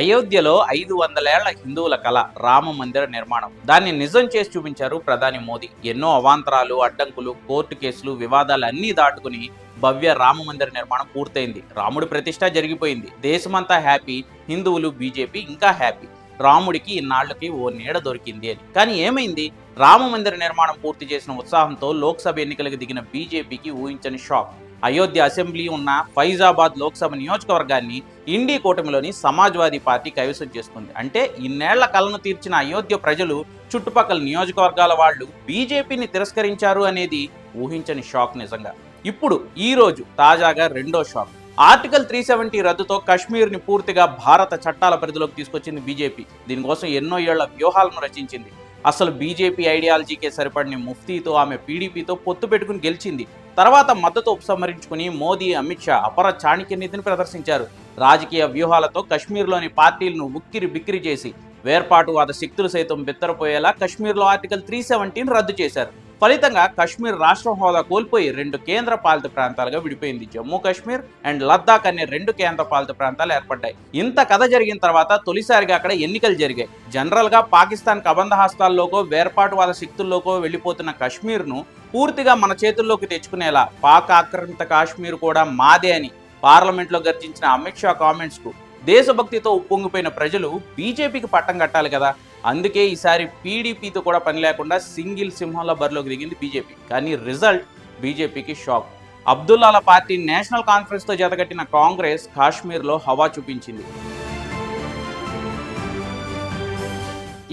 అయోధ్యలో ఐదు వందలేళ్ళ హిందువుల కళ రామ మందిర నిర్మాణం. దాన్ని నిజం చేసి చూపించారు ప్రధాని మోదీ. ఎన్నో అవాంతరాలు అడ్డంకులు కోర్టు కేసులు వివాదాలు అన్నీ దాటుకుని భవ్య రామ మందిర నిర్మాణం పూర్తయింది. రాముడి ప్రతిష్ట జరిగిపోయింది. దేశమంతా హ్యాపీ హిందువులు బీజేపీ ఇంకా హ్యాపీ. రాముడికి ఇన్నాళ్ళకి ఓ నీడ దొరికింది అని. కానీ ఏమైంది? రామ మందిర నిర్మాణం పూర్తి చేసిన ఉత్సాహంతో లోక్సభ ఎన్నికలకు దిగిన బీజేపీకి ఊహించని షాక్. అయోధ్య అసెంబ్లీ ఉన్న ఫైజాబాద్ లోక్సభ నియోజకవర్గాన్ని ఇండి కూటమిలోని సమాజ్వాదీ పార్టీ కైవసం చేసుకుంది. అంటే ఇన్నేళ్ళ కలను తీర్చిన అయోధ్య ప్రజలు చుట్టుపక్కల నియోజకవర్గాల వాళ్ళు బీజేపీని తిరస్కరించారు అనేది ఊహించని షాక్ నిజంగా. ఇప్పుడు ఈ రోజు తాజాగా రెండో షాక్. ఆర్టికల్ త్రీ సెవెంటీ రద్దుతో కశ్మీర్ని పూర్తిగా భారత చట్టాల పరిధిలోకి తీసుకొచ్చింది బీజేపీ. దీనికోసం ఎన్నో ఏళ్ళ వ్యూహాలను రచించింది. అసలు బీజేపీ ఐడియాలజీకే సరిపడిన ముఫ్తీతో ఆమె పీడీపీతో పొత్తు పెట్టుకుని గెలిచింది. తర్వాత మద్దతు ఉపసంహరించుకుని మోదీ అమిత్ షా అపర చాణక్య నీతిని ప్రదర్శించారు. రాజకీయ వ్యూహాలతో కశ్మీర్లోని పార్టీలను ఉక్కిరి బిక్కిరి చేసి వేర్పాటువాద శక్తులు సైతం బిత్తరపోయేలా కశ్మీర్లో ఆర్టికల్ త్రీ సెవెంటీన్ రద్దు చేశారు. ఫలితంగా కశ్మీర్ రాష్ట్ర హోదా కోల్పోయి రెండు కేంద్ర పాలిత ప్రాంతాలుగా విడిపోయింది జమ్మూ కాశ్మీర్ అండ్ లద్దాఖ్ అనే రెండు కేంద్ర పాలిత ప్రాంతాలు ఏర్పడ్డాయి. ఇంత కథ జరిగిన తర్వాత తొలిసారిగా అక్కడ ఎన్నికలు జరిగాయి. జనరల్గా పాకిస్తాన్ కబంధ హస్తాల్లోకో వేర్పాటువాద శక్తుల్లోకో వెళ్ళిపోతున్న కశ్మీర్ను పూర్తిగా మన చేతుల్లోకి తెచ్చుకునేలా పాక్ ఆక్రమిత కాశ్మీర్ కూడా మాదే అని పార్లమెంట్లో గర్జించిన అమిత్ షా కామెంట్స్కు దేశభక్తితో ఉప్పొంగిపోయిన ప్రజలు బీజేపీకి పట్టం కట్టాలి కదా. అందుకే ఈసారి పీడీపీతో కూడా పని లేకుండా సింగిల్ సింహంలో బరిలోకి దిగింది బీజేపీ. కానీ రిజల్ట్ బీజేపీకి షాక్. అబ్దుల్లాల పార్టీ నేషనల్ కాన్ఫరెన్స్తో జతగట్టిన కాంగ్రెస్ కాశ్మీర్లో హవా చూపించింది.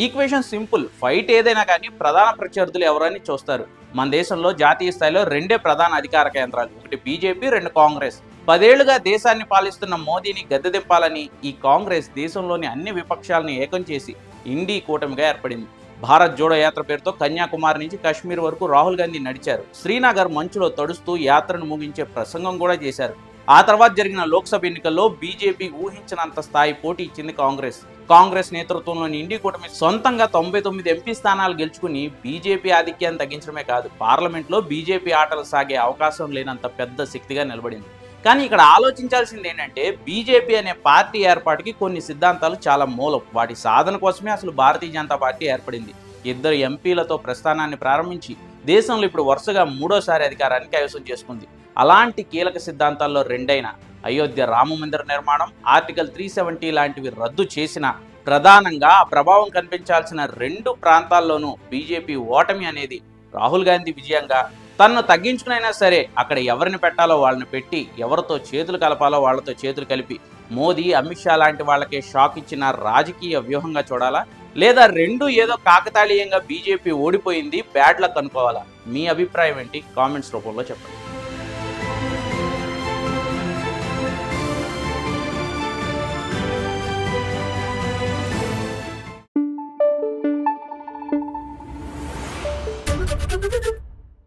Equation simple. ఫైట్ ఏదైనా కానీ ప్రధాన ప్రత్యర్థులు ఎవరని చూస్తారు. మన దేశంలో జాతీయ స్థాయిలో రెండే ప్రధాన అధికార కేంద్రాలు. ఒకటి బీజేపీ రెండు కాంగ్రెస్. పదేళ్ళుగా దేశాన్ని పాలిస్తున్న మోదీని గద్దెదింపాలని ఈ కాంగ్రెస్ దేశంలోని అన్ని విపక్షాలను ఏకం చేసి ఇండీ కూటమిగా ఏర్పడింది. భారత్ జోడో యాత్ర పేరుతో కన్యాకుమారి నుంచి కాశ్మీర్ వరకు రాహుల్ గాంధీ నడిచారు. శ్రీనగర్ మంచులో తడుస్తూ యాత్రను ముగించే ప్రసంగం కూడా చేశారు. ఆ తర్వాత జరిగిన లోక్సభ ఎన్నికల్లో బీజేపీ ఊహించినంత స్థాయి పోటీ ఇచ్చింది కాంగ్రెస్. కాంగ్రెస్ నేతృత్వంలోని ఇండి కూటమి సొంతంగా తొంభై తొమ్మిది ఎంపీ స్థానాలు గెలుచుకుని బీజేపీ ఆధిక్యాన్ని తగ్గించడమే కాదు పార్లమెంట్లో బీజేపీ ఆటలు సాగే అవకాశం లేనంత పెద్ద శక్తిగా నిలబడింది. కానీ ఇక్కడ ఆలోచించాల్సింది ఏంటంటే బీజేపీ అనే పార్టీ ఏర్పాటుకి కొన్ని సిద్ధాంతాలు చాలా మూలం. వాటి సాధన కోసమే అసలు భారతీయ జనతా పార్టీ ఏర్పడింది. ఇద్దరు ఎంపీలతో ప్రస్థానాన్ని ప్రారంభించి దేశంలో ఇప్పుడు వరుసగా మూడోసారి అధికారాన్ని కైవసం చేసుకుంది. అలాంటి కీలక సిద్ధాంతాల్లో రెండైన అయోధ్య రామ మందిర నిర్మాణం ఆర్టికల్ త్రీ సెవెంటీ లాంటివి రద్దు చేసిన ప్రధానంగా ఆ ప్రభావం కనిపించాల్సిన రెండు ప్రాంతాల్లోనూ బీజేపీ ఓటమి అనేది రాహుల్ గాంధీ విజయంగా తనను తగ్గించుకునైనా సరే అక్కడ ఎవరిని పెట్టాలో వాళ్ళని పెట్టి ఎవరితో చేతులు కలపాలో వాళ్ళతో చేతులు కలిపి మోదీ అమిత్ షా లాంటి వాళ్ళకే షాక్ ఇచ్చిన రాజకీయ వ్యూహంగా చూడాలా? లేదా రెండు ఏదో కాకతాళీయంగా బీజేపీ ఓడిపోయింది బ్యాడ్ లక్ అనుకోవాలా? మీ అభిప్రాయం ఏంటి? కామెంట్స్ రూపంలో చెప్పండి.